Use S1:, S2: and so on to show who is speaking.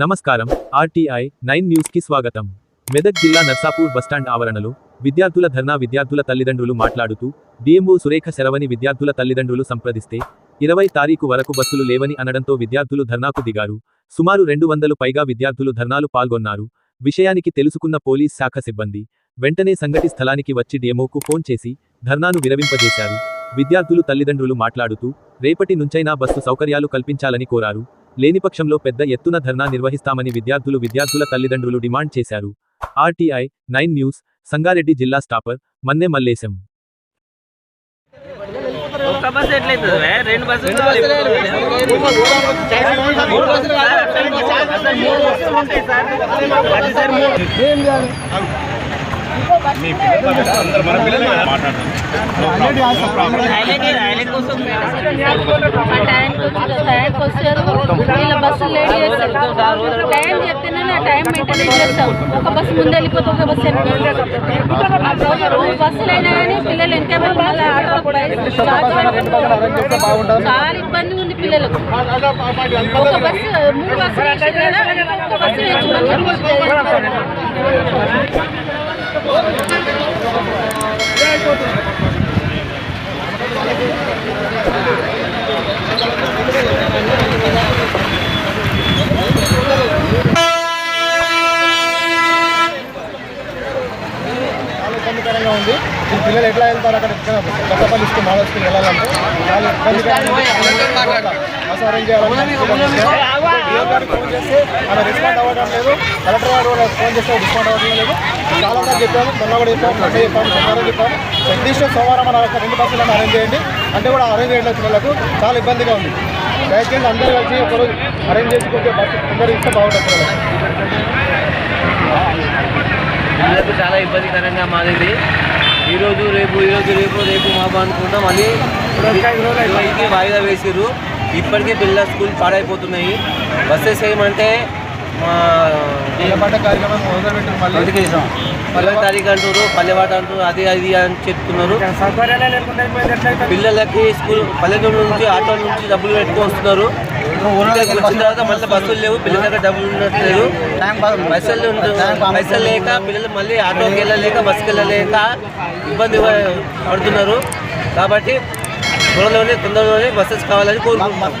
S1: నమస్కారం RTI nine న్యూస్కి స్వాగతం. మెదక్ జిల్లా నర్సాపూర్ బస్టాండ్ ఆవరణలో విద్యార్థుల ధర్నా విద్యార్థుల తల్లిదండ్రులు మాట్లాడుతూ డిఎంఓ సురేఖ శరవని విద్యార్థుల తల్లిదండ్రులు సంప్రదిస్తే ఇరవై తారీఖు వరకు బస్సులు లేవని అనడంతో విద్యార్థులు ధర్నాకు దిగారు. సుమారు రెండు వందలు పైగా విద్యార్థులు ధర్నాలు పాల్గొన్నారు. విషయానికి తెలుసుకున్న పోలీస్ శాఖ సిబ్బంది వెంటనే సంఘటి స్థలానికి వచ్చి డిఎంఓకు ఫోన్ చేసి ధర్నాను విరమింపజేశారు. విద్యార్థులు తల్లిదండ్రులు మాట్లాడుతూ రేపటి నుంచైనా బస్సు సౌకర్యాలు కల్పించాలని కోరారు. లేని పక్షంలో పెద్ద ఎత్తున ధర్నా నిర్వహిస్తామని విద్యార్థులు విద్యార్థుల తల్లిదండ్రులు డిమాండ్ చేశారు. ఆర్టీఐ నైన్ న్యూస్ సంగారెడ్డి జిల్లా స్టాపర్ మన్నె మల్లేశం.
S2: రెండు బస్సులు
S3: టైంకి వస్తారు వీళ్ళ బస్సు లేట్ చేస్తారు టైం చెప్తేనే నా టైం మెయింటైన్ చేస్తాం ఒక బస్సు ముందు వెళ్ళిపోతే ఒక బస్సు వెళ్ళిపోతుంది బస్సులు అయినా కానీ పిల్లలు వెనకాల చాలా ఇబ్బంది ఉంది పిల్లలకు ఒక బస్సు మూడు బస్సులు ఒక బస్సు వేయించమని
S4: చాలా ఇబ్బందికరంగా ఉంది. ఈ పిల్లలు ఎట్లా వెళ్తారు అక్కడ? కొత్తపల్లి ఇష్టం మోడల్ స్కూల్ వెళ్ళాలంటే చాలా ఇబ్బందికరంగా అరేంజ్ గారికి ఫోన్ చేస్తే ఆమె రెస్పాండ్ అవ్వడం లేదు. కలెక్టర్ గారు కూడా ఫోన్ చేస్తే రెస్పాండ్ అవ్వడం లేదు. చాలా సార్లు చెప్పాము. మొన్న కూడా చెప్పాము. మొన్న చెప్పాము. సోమవారం చెప్పాము. అట్లీస్ట్ సోమవారం మన రెండు బస్సులను అరేంజ్ చేయండి. అంటే కూడా అరేంజ్ చేయడం పిల్లలకు. చాలా ఇబ్బందిగా ఉంది. దయచేసి అందరూ కలిసి ఒకరోజు అరేంజ్ చేసి కొంచెం బస్సు అందరూ ఇస్తే బాగుంటుంది పిల్లలకు
S2: చాలా ఇబ్బందికరంగా మారింది. ఈరోజు రేపు ఈరోజు రేపు రేపు మాపు అనుకుంటాం మళ్ళీ ఇరవైకి వాయిదా వేసిర్రు. ఇప్పటికే పిల్లల స్కూల్ పాడైపోతున్నాయి. బస్సెస్ ఏమంటే మా
S4: మళ్ళీ.
S2: పల్లె తారీఖు అంటారు పల్లెవాట అంటారు అది అది అని చెప్తున్నారు. పిల్లలకి స్కూల్ పల్లెటూరు నుంచి ఆటో నుంచి డబ్బులు పెట్టుకొని వస్తున్నారు. ఇక్కడికి వచ్చిన తర్వాత మళ్ళీ బస్సులు లేవు పిల్లల దగ్గర డబ్బులు ఉండట్లేదు. ఉంటు- పైసలు లేక పిల్లలు మళ్ళీ ఆటోకి వెళ్ళలేక బస్సుకి వెళ్ళలేక ఇబ్బంది పడుతున్నారు. కాబట్టి త్వరలోనే తొందరలోనే బస్సెస్ కావాలని కోరుకుంటున్నాం.